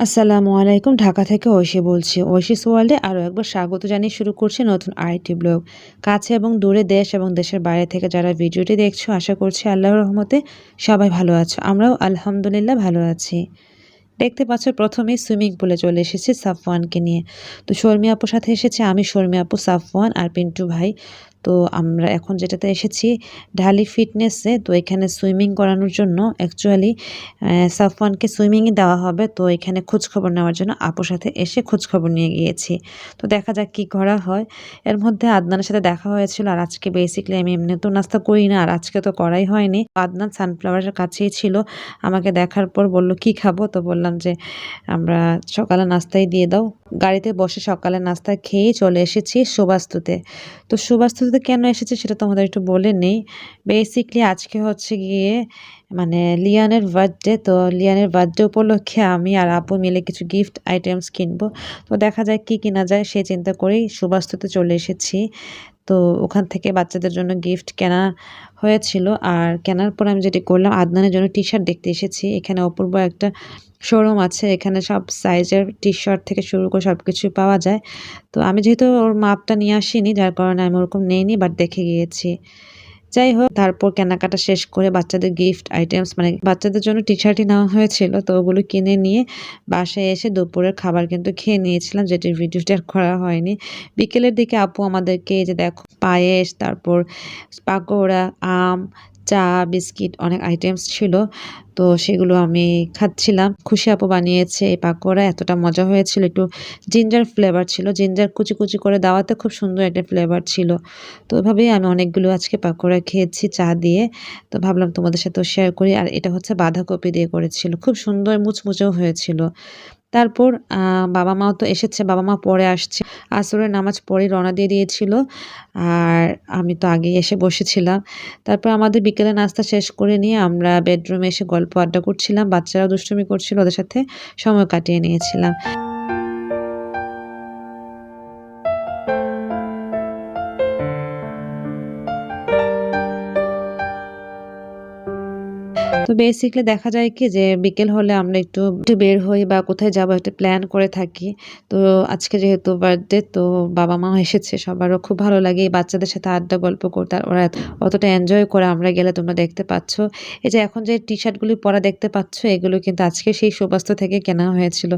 আসসালামু আলাইকুম, ঢাকা থেকে ঐশী বলছি। ঐশীস ওয়ার্ল্ডে আরও একবার স্বাগত জানিয়ে শুরু করছি নতুন আইটি ব্লগ। কাছে এবং দূরে দেশ এবং দেশের বাইরে থেকে যারা ভিডিওটি দেখছ, আশা করছি আল্লাহর রহমতে সবাই ভালো আছো। আমরাও আলহামদুলিল্লাহ ভালো আছি। দেখতে পাচ্ছ, প্রথমেই সুইমিং পুলে চলে এসেছি সাফওয়ানকে নিয়ে। তো শর্মি আপুর সাথে এসেছে, আমি শর্মি আপু সাফওয়ান আর পিন্টু ভাই। তো আমরা এখন যেটাতে এসেছি, ঢালি ফিটনেসে তো এখানে সুইমিং করানোর জন্য অ্যাকচুয়ালি সাফওয়ানকে সুইমিংয়ে দেওয়া হবে, তো এখানে খোঁজখবর নেওয়ার জন্য আপুর সাথে এসে খোঁজখবর নিয়ে গিয়েছি। তো দেখা যাক কী করা হয়। এর মধ্যে আদনানের সাথে দেখা হয়েছিল, আর আজকে বেসিকলি আমি এমনি তো নাস্তা করি না, আর আজকে তো করাই হয়নি। আদনান সানফ্লাওয়ারের কাছেই ছিল, আমাকে দেখার পর বলল, কি খাব? তো বললাম যে, আমরা সকালে নাস্তাই দিয়ে দাও। গাড়িতে বসে সকালে নাস্তা খেয়েই চলে এসেছি সুবাস্তুতে। তো সুবাস্তুতে কেন এসেছি সেটা তোমাদের একটু বলে নেই। বেসিকলি আজকে হচ্ছে গিয়ে মানে লিয়ানের বার্থডে তো লিয়ানের বার্থডে উপলক্ষে আমি আর আপু মিলে কিছু গিফট আইটেমস কিনবো। তো দেখা যায় কি কিনা যায়, সে চিন্তা করেই সুবাস্তুতে চলে এসেছি। তো ওখান থেকে বাচ্চাদের জন্য গিফট কেনা হয়েছিল। আর কেনার পর আমি যেটি করলাম, আদনানের জন্য টি শার্ট দেখতে এসেছি। এখানে অপূর্ব একটা শোরুম আছে। এখানে সব সাইজের টি শার্ট থেকে শুরু করে সব কিছু পাওয়া যায়। তো আমি যেহেতু ওর মাপটা নিয়ে আসিনি, যার কারণে আমি ওরকম নেইনি বাট দেখে গিয়েছি। যাই হোক তারপর কেনাকাটা শেষ করে বাচ্চাদের গিফট আইটেমস মানে বাচ্চাদের জন্য টি শার্টই নেওয়া হয়েছিল, তো ওগুলো কিনে নিয়ে বাসায় এসে দুপুরের খাবার কিন্তু খেয়ে নিয়েছিলাম যেটির ভিডিওটা করা হয়নি। বিকেলের দিকে আপু আমাদেরকে এই যে দেখো, পায়েস, তারপর পাকোড়া, আম চা, বিস্কিট অনেক আইটেমস ছিল। তো সেগুলো আমি খাচ্ছিলাম। খুশি আপু বানিয়েছে এই পাকোড়া, এতটা মজা হয়েছিল। একটু জিঞ্জার ফ্লেভার ছিল। জিঞ্জার কুচি কুচি করে দেওয়াতে খুব সুন্দর একটা ফ্লেভার ছিল। তো ওইভাবেই আমি অনেকগুলো আজকে পাকোড়া খেয়েছি চা দিয়ে। তো ভাবলাম তোমাদের সাথেও শেয়ার করি। আর এটা হচ্ছে বাঁধাকপি দিয়ে করেছিল। খুব সুন্দর মুচমুচেও হয়েছিল। তারপর বাবা মাও তো এসেছে বাবা মা পরে আসছে। আসরের নামাজ পরে রওনা দিয়ে দিয়েছিল। আর আমি তো আগে এসে বসেছিলাম। তারপর আমাদের বিকেলে নাস্তা শেষ করে নিয়ে আমরা বেডরুমে এসে গল্প আড্ডা করছিলাম। বাচ্চারাও দুষ্টুমি করছিল, ওদের সাথে সময় কাটিয়ে নিয়েছিলাম। তো বেসিকলি দেখা যায় কি যে বিকেল হলে আমরা একটু একটু বের হই বা কোথায় যাব একটা প্ল্যান করে থাকি। তো আজকে যেহেতু বার্থডে তো বাবা মা এসেছে, সবারও খুব ভালো লাগে। এই বাচ্চাদের সাথে আড্ডা, গল্প করতে ওরা অতটা এনজয় করে আমরা গেলে তোমরা দেখতে পাচ্ছ। এই যে এখন যে টি শার্টগুলি পরা দেখতে পাচ্ছ, এগুলো কিন্তু আজকে সেই সুবাস্ত থেকে কেনা হয়েছিল।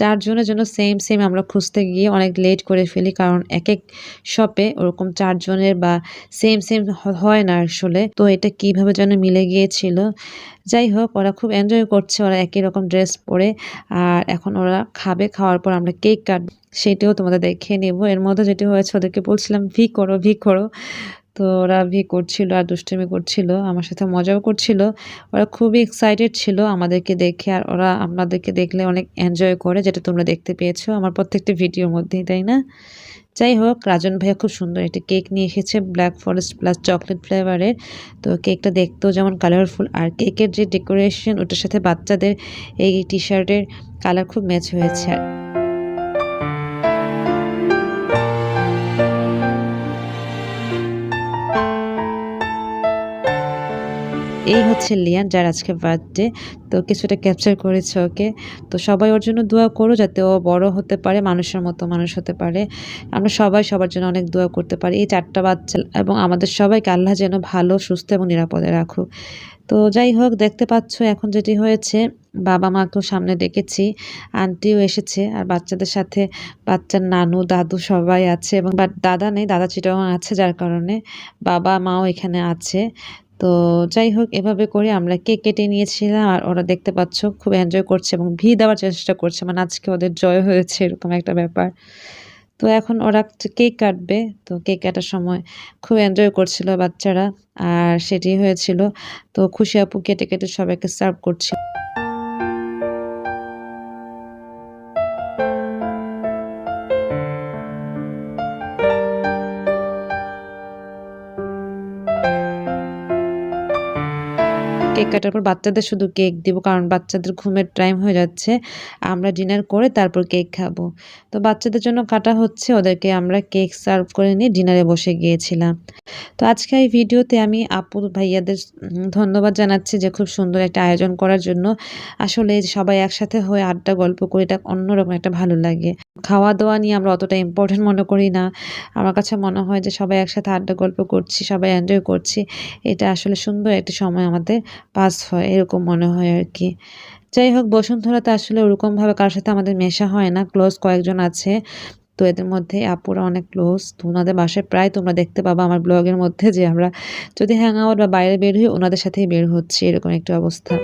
চারজনের জন্য সেম সেম আমরা খুঁজতে গিয়ে অনেক লেট করে ফেলি, কারণ এক এক শপে ওরকম চারজনের বা সেম সেম হয় না আসলে। তো এটা কীভাবে যেন মিলে গিয়েছিল। যাই হোক, ওরা খুব এনজয় করছে, ওরা একই রকম ড্রেস পরে। আর এখন ওরা খাবে, খাওয়ার পর আমরা কেক কাটবো। সেটিও তোমাদের দেখে নেব। এর মধ্যে যেটি হয়েছে, ওদেরকে বলছিলাম, ভি করো ভি করো। তো ওরা ভি করছিল আর দুষ্টুমি করছিল, আমার সাথে মজাও করছিল। ওরা খুবই এক্সাইটেড ছিল আমাদেরকে দেখে, আর ওরা আমাদেরকে দেখলে অনেক এনজয় করে, যেটা তোমরা দেখতে পেয়েছ আমার প্রত্যেকটি ভিডিওর মধ্যেই, তাই না? যাই হোক, রাজন ভাইয়া খুব সুন্দর একটা কেক নিয়ে এসেছে ব্ল্যাক ফরেস্ট প্লাস চকলেট ফ্লেভারের তো কেকটা দেখতেও যেমন কালারফুল আর কেকের যে ডেকোরেশন ওটার সাথে বাচ্চাদের এই টি শার্টের কালার খুব ম্যাচ হয়েছে। এই হচ্ছে লিয়ান, যার আজকে বার্থডে তো কিছুটা ক্যাপচার করেছে ওকে। তো সবাই ওর জন্য দোয়া করো যাতে ও বড় হতে পারে, মানুষের মতো মানুষ হতে পারে। আমরা সবাই সবার জন্য অনেক দোয়া করতে পারি। এই চারটা বাচ্চা এবং আমাদের সবাইকে আল্লাহ যেন ভালো, সুস্থ এবং নিরাপদে রাখুক। তো যাই হোক, দেখতে পাচ্ছ এখন যেটি হয়েছে, বাবা মাকেও সামনে ডেকেছি, আন্টিও এসেছে আর বাচ্চাদের সাথে বাচ্চার নানু, দাদু সবাই আছে এবং দাদা নেই, দাদা চিটাও আছে যার কারণে বাবা মাও এখানে আছে। তো যাই হোক, এভাবে করে আমরা কেক কেটে নিয়েছিলাম আর ওরা দেখতে পাচ্ছ খুব এনজয় করছে এবং ভি দেওয়ার চেষ্টা করছে। মানে আজকে ওদের জয় হয়েছে এরকম একটা ব্যাপার। তো এখন ওরা কেক কাটবে। তো কেক কাটার সময় খুব এনজয় করছিল বাচ্চারা। আর সেটি হয়েছিল। তো খুশি আপু কেটে কেটে সবাইকে সার্ভ করছিল। কেক কাটার পর বাচ্চাদের শুধু কেক দিব, কারণ বাচ্চাদের ঘুমের টাইম হয়ে যাচ্ছে। আমরা ডিনার করে তারপর কেক খাব। তো বাচ্চাদের জন্য কাটা হচ্ছে, ওদেরকে আমরা কেক সার্ভ করে নিয়ে ডিনারে বসে গিয়েছিলাম। তো আজকে এই ভিডিওতে আমি আপু ভাইয়াদের ধন্যবাদ জানাচ্ছি যে খুব সুন্দর একটা আয়োজন করার জন্য। আসলে সবাই একসাথে হয়ে আড্ডা গল্প করে, এটা অন্যরকম একটা ভালো লাগে। খাওয়া দাওয়া নিয়ে আমরা অতটা ইম্পর্টেন্ট মনে করি না। আমার কাছে মনে হয় যে সবাই একসাথে আড্ডা, গল্প করছি, সবাই এনজয় করছি। এটা আসলে সুন্দর একটা সময় আমাদের পাস হয়, এরকম মনে হয় আর কি যাই হোক, বসুন্ধরাতে আসলে ওরকমভাবে কারোর সাথে আমাদের মেশা হয় না। ক্লোজ কয়েকজন আছে। তো এদের মধ্যে আপুরা অনেক ক্লোজ তো ওনাদের বাসায় প্রায় তোমরা দেখতে পাবা আমার ব্লগের মধ্যে যে আমরা যদি হ্যাং আউট বা বাইরে বের হই ওনাদের সাথেই বের হচ্ছি, এরকম একটা অবস্থা।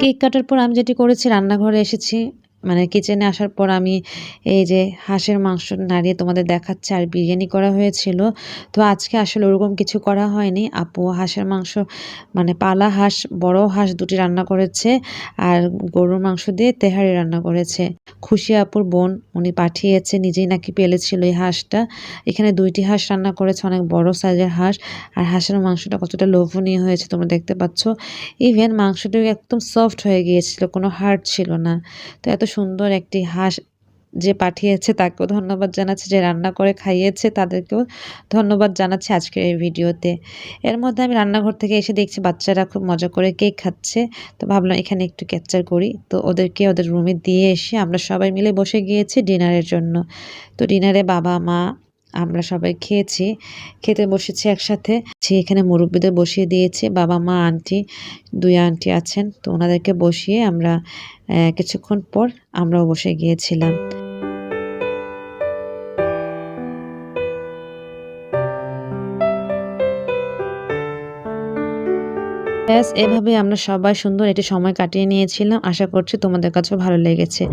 কেক কাটার পর আমি যেটি করেছি রান্নাঘরে এসেছি। মানে কিচেনে আসার পর আমি এই যে হাঁসের মাংস নাড়িয়ে তোমাদের দেখাচ্ছে, আর বিরিয়ানি করা হয়েছিল। তো আজকে আসলে ওরকম কিছু করা হয়নি। আপু হাঁসের মাংস মানে পালা হাঁস, বড় হাঁস দুটি রান্না করেছে, আর গরুর মাংস দিয়ে তেহারি রান্না করেছে। খুশি আপুর বোন, উনি পাঠিয়েছে, নিজেই নাকি পেলেছিল এই হাঁসটা। এখানে দুইটি হাঁস রান্না করেছে, অনেক বড় সাইজের হাঁস, আর হাঁসের মাংসটা কতটা লোভনীয় হয়েছে তোমরা দেখতে পাচ্ছ। ইভেন মাংসটাও একদম সফট হয়ে গিয়েছিল, কোনো হার্ড ছিল না। তো এত সুন্দর একটি হাঁস যে পাঠিয়েছে, তাকেও ধন্যবাদ জানাচ্ছি যে রান্না করে খাইয়েছে, তাদেরকেও ধন্যবাদ জানাচ্ছি আজকের এই ভিডিওতে। এর মধ্যে আমি রান্নাঘর থেকে এসে দেখছি বাচ্চারা খুব মজা করে কেক খাচ্ছে, তো ভাবলাম এখানে একটু ক্যাপচার করি। তো ওদেরকে ওদের রুমে দিয়ে এসে আমরা সবাই মিলে বসে গিয়েছি ডিনারের জন্য। তো ডিনারে বাবা, মা, আমরা সবাই খেয়েছি, খেতে বসেছি একসাথে। এখানে মুরব্বীদের বসিয়ে দিয়েছে। বাবা, মা, আন্টি, দুই আন্টি আছেন। তো ওনাদেরকে বসিয়ে আমরা কিছুক্ষণ পর আমরাও বসে গিয়েছিলাম। ব্যাস, এভাবে আমরা সবাই সুন্দর এটি সময় কাটিয়ে নিয়েছিলাম। আশা করছি তোমাদের কাছেও ভালো লেগেছে।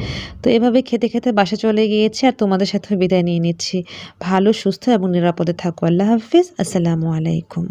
তো এভাবে খেতে খেতে বাসা চলে গিয়েছি আর তোমাদের সাথে বিদায় নিয়ে নিচ্ছি। ভালো, সুস্থ এবং নিরাপদে থাকো। আল্লাহ হাফিজ। আসসালামু আলাইকুম।